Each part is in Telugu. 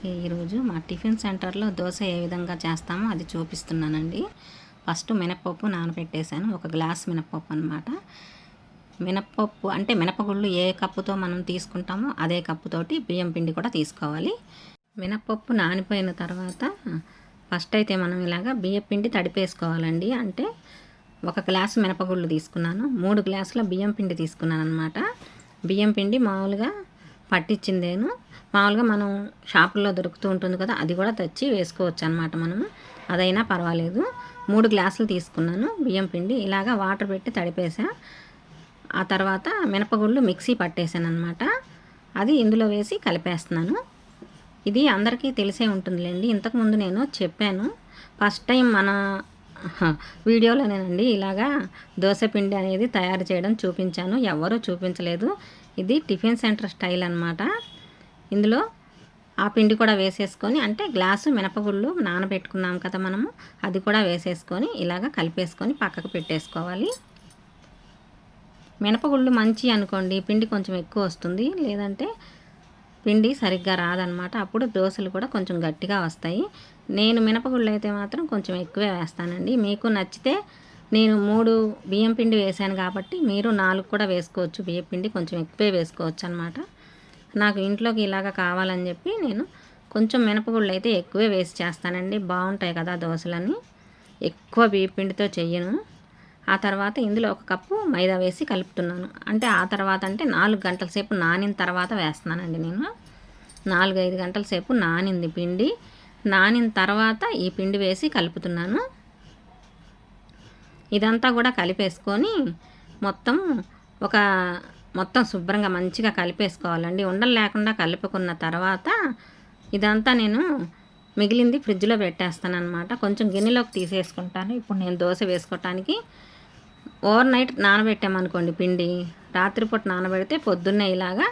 ఓకే ఈరోజు మా టిఫిన్ సెంటర్లో దోశ ఏ విధంగా చేస్తామో అది చూపిస్తున్నానండి. ఫస్ట్ మినప్పప్పు నానబెట్టేశాను. ఒక గ్లాస్ మినప్పప్పు అనమాట మినప్పప్పు అంటే మినపగుళ్ళు ఏ కప్పుతో మనం తీసుకుంటామో అదే కప్పుతోటి బియ్యం పిండి కూడా తీసుకోవాలి. మినప్పప్పు నానిపోయిన తర్వాత ఫస్ట్ అయితే మనం ఇలాగా బియ్యం పిండి తడిపేసుకోవాలండి. అంటే ఒక గ్లాసు మినపగుళ్ళు తీసుకున్నాను. మూడు గ్లాసుల బియ్యం పిండి తీసుకున్నాను అనమాట బియ్యం పిండి మామూలుగా పట్టించిందేను మామూలుగా మనం షాపుల్లో దొరుకుతూ ఉంటుంది కదా అది కూడా తెచ్చి వేసుకోవచ్చు అనమాట మనము. అదైనా పర్వాలేదు. మూడు గ్లాసులు తీసుకున్నాను బియ్యం పిండి. ఇలాగా వాటర్ పెట్టి తడిపేసా. ఆ తర్వాత మినపగుళ్ళు మిక్సీ పట్టేశాను అనమాట అది ఇందులో వేసి కలిపేస్తున్నాను. ఇది అందరికీ తెలిసే ఉంటుందిలేండి. ఇంతకుముందు నేను చెప్పాను. ఫస్ట్ టైం మన వీడియోలోనేనండి ఇలాగా దోశ పిండి అనేది తయారు చేయడం చూపించాను. ఎవరూ చూపించలేదు. ఇది టిఫిన్ సెంటర్ స్టైల్ అనమాట ఇందులో ఆ పిండి కూడా వేసేసుకొని అంటే గ్లాసు మినపగుళ్ళు నానబెట్టుకున్నాం కదా మనము అది కూడా వేసేసుకొని ఇలాగ కలిపేసుకొని పక్కకు పెట్టేసుకోవాలి. మినపగుళ్ళు మంచి అనుకోండి పిండి కొంచెం ఎక్కువ వస్తుంది లేదంటే పిండి సరిగ్గా రాదనమాట. అప్పుడు దోశలు కూడా కొంచెం గట్టిగా వస్తాయి. నేను మినపగుళ్ళు అయితే మాత్రం కొంచెం ఎక్కువే వేస్తానండి. మీకు నచ్చితే నేను మూడు బియ్యం పిండి వేసాను కాబట్టి మీరు నాలుగు కూడా వేసుకోవచ్చు. బియ్యం పిండి కొంచెం ఎక్కువే వేసుకోవచ్చు అనమాట నాకు ఇంట్లోకి ఇలాగ కావాలని చెప్పి నేను కొంచెం మినపగుళ్ళు అయితే ఎక్కువే వేసి చేస్తానండి. బాగుంటాయి కదా దోశలని ఎక్కువ బియ్యపిండితో చెయ్యను. ఆ తర్వాత ఇందులో ఒక కప్పు మైదా వేసి కలుపుతున్నాను. అంటే ఆ తర్వాత అంటే నాలుగు గంటల సేపు నానిన తర్వాత వేస్తున్నానండి నేను. నాలుగు ఐదు గంటల సేపు నానింది పిండి. నానిన తర్వాత ఈ పిండి వేసి కలుపుతున్నాను. ఇదంతా కూడా కలిపేసుకొని మొత్తం ఒక మొత్తం శుభ్రంగా మంచిగా కలిపేసుకోవాలండి. ఉండలు లేకుండా కలుపుకున్న తర్వాత ఇదంతా నేను మిగిలింది ఫ్రిడ్జ్లో పెట్టేస్తాను అనమాట కొంచెం గిన్నెలోకి తీసేసుకుంటాను. ఇప్పుడు నేను దోశ వేసుకోవటానికి ఓవర్ నైట్ నానబెట్టామనుకోండి పిండి రాత్రిపూట నానబెడితే పొద్దున్నే ఇలాగా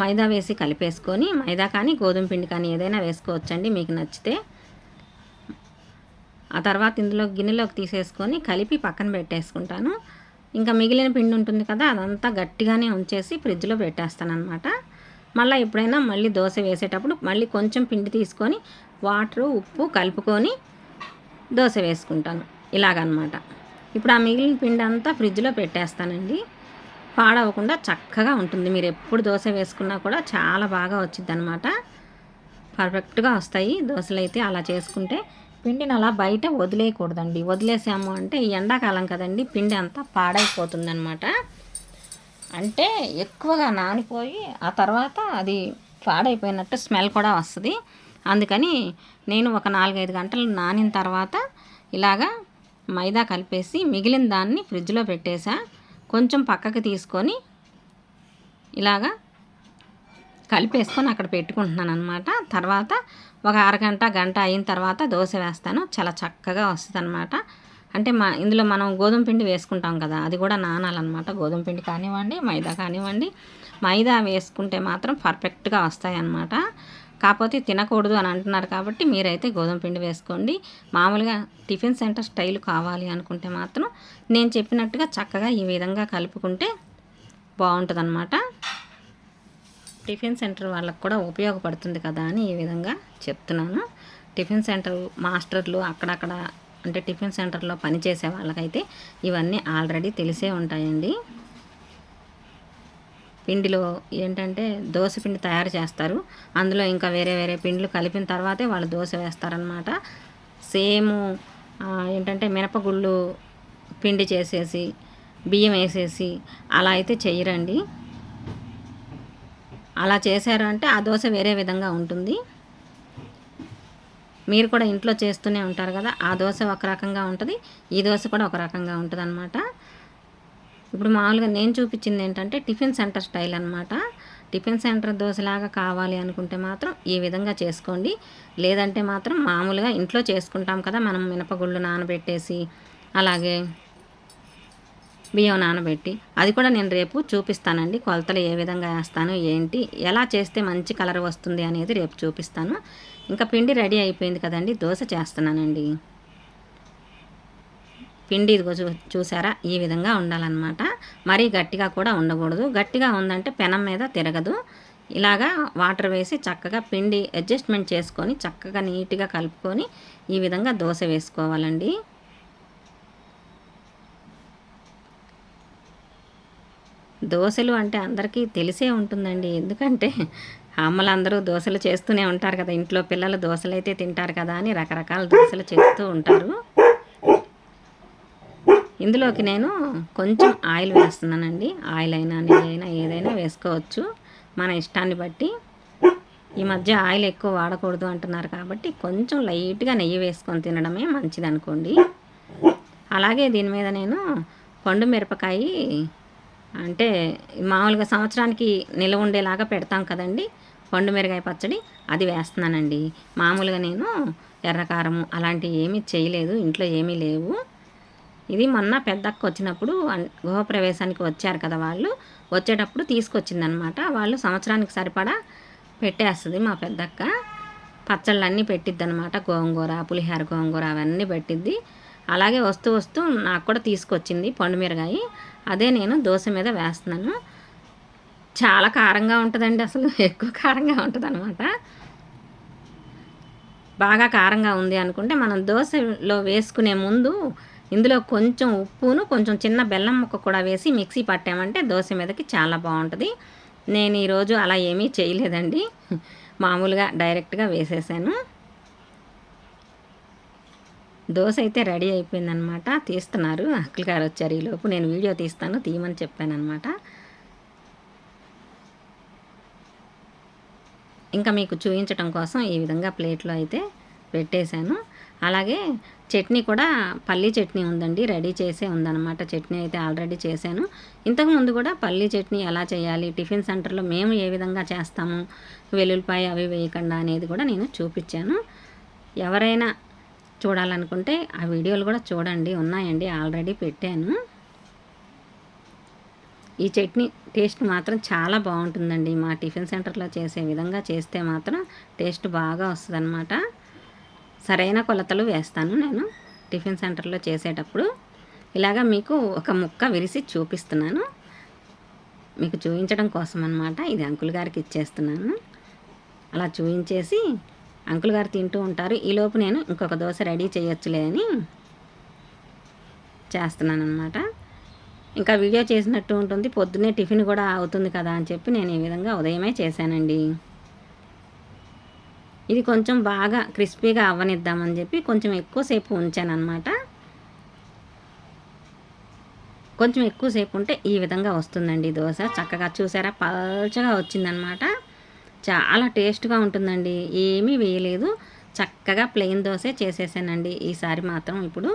మైదా వేసి కలిపేసుకొని మైదా కానీ గోధుమ పిండి కానీ ఏదైనా వేసుకోవచ్చండి మీకు నచ్చితే. ఆ తర్వాత ఇందులో గిన్నెలోకి తీసేసుకొని కలిపి పక్కన పెట్టేసుకుంటాను. ఇంకా మిగిలిన పిండి ఉంటుంది కదా అదంతా గట్టిగానే ఉంచేసి ఫ్రిడ్జ్లో పెట్టేస్తాను అనమాట మళ్ళీ ఎప్పుడైనా మళ్ళీ దోశ వేసేటప్పుడు మళ్ళీ కొంచెం పిండి తీసుకొని వాటరు ఉప్పు కలుపుకొని దోశ వేసుకుంటాను. ఇలాగనమాట ఇప్పుడు ఆ మిగిలిన పిండి అంతా ఫ్రిడ్జ్లో పెట్టేస్తానండి. పాడవకుండా చక్కగా ఉంటుంది. మీరు ఎప్పుడు దోశ వేసుకున్నా కూడా చాలా బాగా వచ్చింది అనమాట పర్ఫెక్ట్గా వస్తాయి దోశలు అయితే అలా చేసుకుంటే. పిండిని అలా బయట వదిలేయకూడదండి. వదిలేసాము అంటే ఎండాకాలం కదండి పిండి అంతా పాడైపోతుందనమాట అంటే ఎక్కువగా నానిపోయి ఆ తర్వాత అది పాడైపోయినట్టు స్మెల్ కూడా వస్తుంది. అందుకని నేను ఒక నాలుగైదు గంటలు నానిన తర్వాత ఇలాగా మైదా కలిపేసి మిగిలిన దాన్ని ఫ్రిడ్జ్లో పెట్టేసా. కొంచెం పక్కకి తీసుకొని ఇలాగా కలిపేసుకొని అక్కడ పెట్టుకుంటున్నాను అనమాట తర్వాత ఒక అరగంట గంట అయిన తర్వాత దోశ వేస్తాను. చాలా చక్కగా వస్తుంది అనమాట అంటే మా ఇందులో మనం గోధుమ పిండి వేసుకుంటాం కదా అది కూడా నానాలన్నమాట. గోధుమ పిండి కానివ్వండి మైదా కానివ్వండి. మైదా వేసుకుంటే మాత్రం పర్ఫెక్ట్గా వస్తాయి అన్నమాట కాకపోతే తినకూడదు అని అంటున్నారు కాబట్టి మీరైతే గోధుమ పిండి వేసుకోండి. మామూలుగా టిఫిన్ సెంటర్ స్టైల్ కావాలి అనుకుంటే మాత్రం నేను చెప్పినట్టుగా చక్కగా ఈ విధంగా కలుపుకుంటే బాగుంటుంది టిఫిన్ సెంటర్ వాళ్ళకు కూడా ఉపయోగపడుతుంది కదా అని ఈ విధంగా చెప్తున్నాను. టిఫిన్ సెంటర్ మాస్టర్లు అక్కడక్కడ అంటే టిఫిన్ సెంటర్లో పనిచేసే వాళ్ళకైతే ఇవన్నీ ఆల్రెడీ తెలిసే ఉంటాయండి. పిండిలో ఏంటంటే దోశ పిండి తయారు చేస్తారు. అందులో ఇంకా వేరే వేరే పిండిలు కలిపిన తర్వాతే వాళ్ళు దోశ వేస్తారనమాట సేమ్ ఏంటంటే మినపగుళ్ళు పిండి చేసేసి బియ్యం వేసేసి అలా అయితే చేయరండి. అలా చేశారు అంటే ఆ దోశ వేరే విధంగా ఉంటుంది. మీరు కూడా ఇంట్లో చేస్తూనే ఉంటారు కదా ఆ దోశ ఒక రకంగా ఉంటుంది ఈ దోశ కూడా ఒక రకంగా ఉంటుంది అనమాట ఇప్పుడు మామూలుగా నేను చూపించింది ఏంటంటే టిఫిన్ సెంటర్ స్టైల్ అనమాట టిఫిన్ సెంటర్ దోశలాగా కావాలి అనుకుంటే మాత్రం ఈ విధంగా చేసుకోండి. లేదంటే మాత్రం మామూలుగా ఇంట్లో చేసుకుంటాం కదా మనం మినపగుళ్ళు నానబెట్టేసి అలాగే బియ్యం నానబెట్టి అది కూడా నేను రేపు చూపిస్తానండి కొలతలు ఏ విధంగా వేస్తాను ఏంటి ఎలా చేస్తే మంచి కలర్ వస్తుంది అనేది రేపు చూపిస్తాను. ఇంకా పిండి రెడీ అయిపోయింది కదండి దోశ చేస్తున్నానండి. పిండి ఇదిగో చూ చూసారా ఈ విధంగా ఉండాలన్నమాట. మరీ గట్టిగా కూడా ఉండకూడదు. గట్టిగా ఉందంటే పెనం మీద తిరగదు. ఇలాగా వాటర్ వేసి చక్కగా పిండి అడ్జస్ట్మెంట్ చేసుకొని చక్కగా నీట్గా కలుపుకొని ఈ విధంగా దోశ వేసుకోవాలండి. దోశలు అంటే అందరికీ తెలిసే ఉంటుందండి. ఎందుకంటే అమ్మలందరూ దోశలు చేస్తూనే ఉంటారు కదా. ఇంట్లో పిల్లలు దోశలు అయితే తింటారు కదా అని రకరకాల దోశలు చేస్తూ ఉంటారు. ఇందులోకి నేను కొంచెం ఆయిల్ వేస్తున్నానండి. ఆయిల్ అయినా నెయ్యి అయినా ఏదైనా వేసుకోవచ్చు. మన ఇష్టాన్ని బట్టి. ఈ మధ్య ఆయిల్ ఎక్కువ వాడకూడదు అంటున్నారు కాబట్టి కొంచెం లైట్గా నెయ్యి వేసుకొని తినడమే మంచిది అనుకోండి అలాగే దీని మీద నేను పండు మిరపకాయ అంటే మామూలుగా సంవత్సరానికి నిల్వ ఉండేలాగా పెడతాం కదండి. పండు మిరగాయ పచ్చడి అది వేస్తున్నానండి. మామూలుగా నేను ఎర్రకారము అలాంటివి ఏమీ చేయలేదు ఇంట్లో ఏమీ లేవు. ఇది మొన్న పెద్దక్క వచ్చినప్పుడు గృహప్రవేశానికి వచ్చారు కదా వాళ్ళు. వచ్చేటప్పుడు తీసుకొచ్చిందనమాట. వాళ్ళు సంవత్సరానికి సరిపడా పెట్టేస్తుంది మా పెద్దక్క పచ్చళ్ళు అన్నీ పెట్టిద్ది అనమాట గోంగూర పులిహార గోంగూర అవన్నీ పెట్టిద్ది. అలాగే వస్తూ వస్తూ నాకు కూడా తీసుకొచ్చింది పండు మిరగాయి అదే నేను దోశ మీద వేస్తున్నాను. చాలా కారంగా ఉంటుందండి అసలు ఎక్కువ కారంగా ఉంటుంది అనమాట బాగా కారంగా ఉంది అనుకుంటే మనం దోశలో వేసుకునే ముందు ఇందులో కొంచెం ఉప్పును కొంచెం చిన్న బెల్లం ముక్క కూడా వేసి మిక్సీ పట్టామంటే దోశ మీదకి చాలా బాగుంటుంది. నేను ఈరోజు అలా ఏమీ చేయలేదండి. మామూలుగా డైరెక్ట్గా వేసేసాను. దోశ అయితే రెడీ అయిపోయిందనమాట. తీస్తున్నారు. అక్కలు గారు వచ్చారు ఈలోపు. నేను వీడియో తీస్తాను. తీయమని చెప్పాను అనమాట ఇంకా మీకు చూపించటం కోసం ఈ విధంగా ప్లేట్లో అయితే పెట్టేశాను. అలాగే చట్నీ కూడా పల్లీ చట్నీ ఉందండి. రెడీ చేసే ఉందన్నమాట చట్నీ అయితే ఆల్రెడీ చేశాను. ఇంతకుముందు కూడా పల్లీ చట్నీ ఎలా చేయాలి టిఫిన్ సెంటర్లో మేము ఏ విధంగా చేస్తాము వెల్లుల్లిపాయ అవి వేయకుండా అనేది కూడా నేను చూపించాను. ఎవరైనా చూడాలనుకుంటే ఆ వీడియోలు కూడా చూడండి. ఉన్నాయండి. ఆల్రెడీ పెట్టాను. ఈ చట్నీ టేస్ట్ మాత్రం చాలా బాగుంటుందండి. మా టిఫిన్ సెంటర్లో చేసే విధంగా చేస్తే మాత్రం టేస్ట్ బాగా వస్తుంది సరైన కొలతలు వేస్తాను నేను టిఫిన్ సెంటర్లో చేసేటప్పుడు. ఇలాగా మీకు ఒక ముక్క విరిసి చూపిస్తున్నాను. మీకు చూపించడం కోసం అనమాట ఇది అంకుల్ గారికి ఇచ్చేస్తున్నాను. అలా చూపించేసి అంకుల్ గారు తింటూ ఉంటారు. ఈలోపు నేను ఇంకొక దోశ రెడీ చేయొచ్చులే అని చేస్తున్నాను అనమాట ఇంకా వీడియో చేసినట్టు ఉంటుంది. పొద్దున్నే టిఫిన్ కూడా అవుతుంది కదా అని చెప్పి నేను ఈ విధంగా ఉదయమే చేశానండి. ఇది కొంచెం బాగా క్రిస్పీగా అవ్వనిద్దామని చెప్పి కొంచెం ఎక్కువసేపు ఉంచాను కొంచెం ఎక్కువసేపు ఉంటే ఈ విధంగా వస్తుందండి దోశ. చక్కగా చూసారా? పల్చగా వచ్చిందనమాట చాలా టేస్ట్గా ఉంటుందండి. ఏమీ వేయలేదు. చక్కగా ప్లెయిన్ దోశ చేసేసానండి. ఈసారి మాత్రం ఇప్పుడు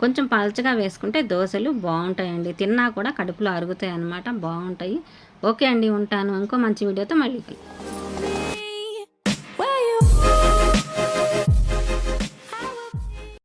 కొంచెం పలచగా వేసుకుంటే దోశలు బాగుంటాయండి. తిన్నా కూడా కడుపులో అరుగుతాయి అన్నమాట బాగుంటాయి. ఓకే అండి ఉంటాను. ఇంకో మంచి వీడియోతో మళ్ళీ